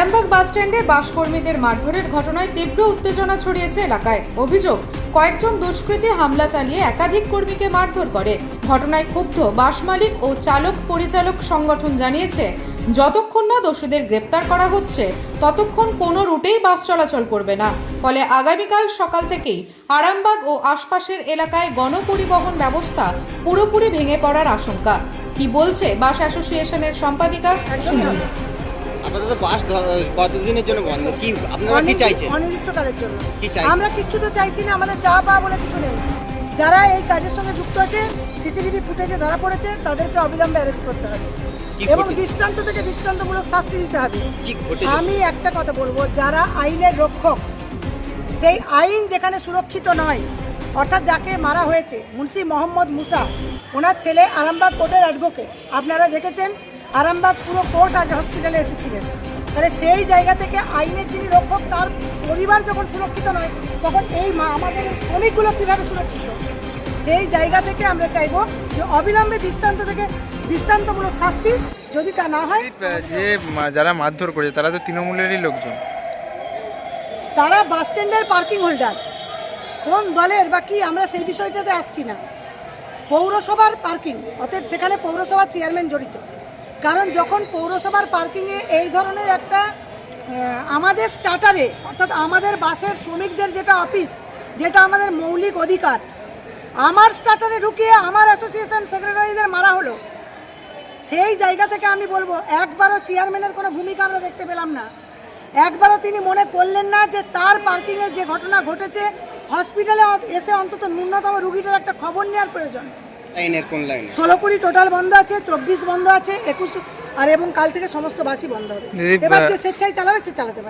আরামবাগ বাস বাসস্ট্যান্ডে বাসকর্মীদের মারধরের ঘটনায় তীব্র উত্তেজনা ছড়িয়েছে এলাকায়। অভিযোগ, কয়েকজন দুষ্কৃতী হামলা চালিয়ে একাধিক কর্মীকে মারধর করে। ঘটনায় ক্ষুব্ধ বাস মালিক ও চালক পরিচালক সংগঠন জানিয়েছে, যতক্ষণ না দোষীদের গ্রেপ্তার করা হচ্ছে, ততক্ষণ কোনো রুটেই বাস চলাচল করবে না। ফলে আগামীকাল সকাল থেকেই আরামবাগ ও আশপাশের এলাকায় গণপরিবহন ব্যবস্থা পুরোপুরি ভেঙে পড়ার আশঙ্কা। কি বলছে বাস অ্যাসোসিয়েশনের সম্পাদিকা? আপাতত বাস কতদিনের জন্য বন্ধ? কি আপনারা কি চাইছেন? অনির্দিষ্টকালের জন্য। কি চাইছেন? আমরা কিচ্ছু তো চাইছি না আমাদের চা পাওয়া বলে কিছু নেই। যারা এই কাজের সঙ্গে যুক্ত আছে সিসিটিভি ফুটেজে ধরা পড়েছে তাদেরকে অবিলম্বে অ্যারেস্ট করতে হবে। এবং দৃষ্টান্ত থেকে দৃষ্টান্তমূলক শাস্তি দিতে হবে। আমি একটা কথা বলব যারা আইনের রক্ষক সেই আইন যেখানে সুরক্ষিত নয় অর্থাৎ যাকে মারা হয়েছে মুন্সি মোহাম্মদ মুসা ওনার ছেলে আরামবাগ কোর্টের অ্যাডভোকেট আপনারা দেখেছেন আরামবাগ পুরো কোর্ট আজ হসপিটালে এসেছিলেন। তাহলে সেই জায়গা থেকে আইনের যিনি রক্ষক তার পরিবার যখন সুরক্ষিত নয় তখন এই মা- আমাদের শ্রমিকগুলো কীভাবে সুরক্ষিত? সেই জায়গা থেকে আমরা চাইব যে অবিলম্বে দৃষ্টান্ত থেকে দৃষ্টান্তমূলক শাস্তি যদি তা না হয় যে যারা মারধর করেছে তারা তো তৃণমূলেরই লোকজন। তারা বাস স্ট্যান্ডের পার্কিং হোল্ডার কোন দলের বা কি আমরা সেই বিষয়টাতে আসছি না। পৌরসভার পার্কিং অতএব সেখানে পৌরসভার চেয়ারম্যান জড়িত। কারণ যখন পৌরসভার পার্কিংয়ে এই ধরনের একটা আমাদের স্টার্টারে অর্থাৎ আমাদের বাসের শ্রমিকদের যেটা অফিস, যেটা আমাদের মৌলিক অধিকার, আমার স্টার্টারে ঢুকিয়ে আমার অ্যাসোসিয়েশন সেক্রেটারিদের মারা হলো, সেই জায়গা থেকে আমি বলব, একবারও চেয়ারম্যানের কোনো ভূমিকা আমরা দেখতে পেলাম না। একবারও তিনি মনে করলেন না যে তার পার্কিংয়ে যে ঘটনা ঘটেছে হসপিটালে এসে অন্তত ন্যূনতম রুগীটার একটা খবর নেওয়ার প্রয়োজন। লাইনের কোন লাইন? ষোলো কুড়ি টোটাল বন্ধ আছে চব্বিশ বন্ধ আছে একুশ আর এবং কাল থেকে সমস্ত বাসই বন্ধ হবে। এবার যে স্বেচ্ছায় চালাবে সে চালাতে পারে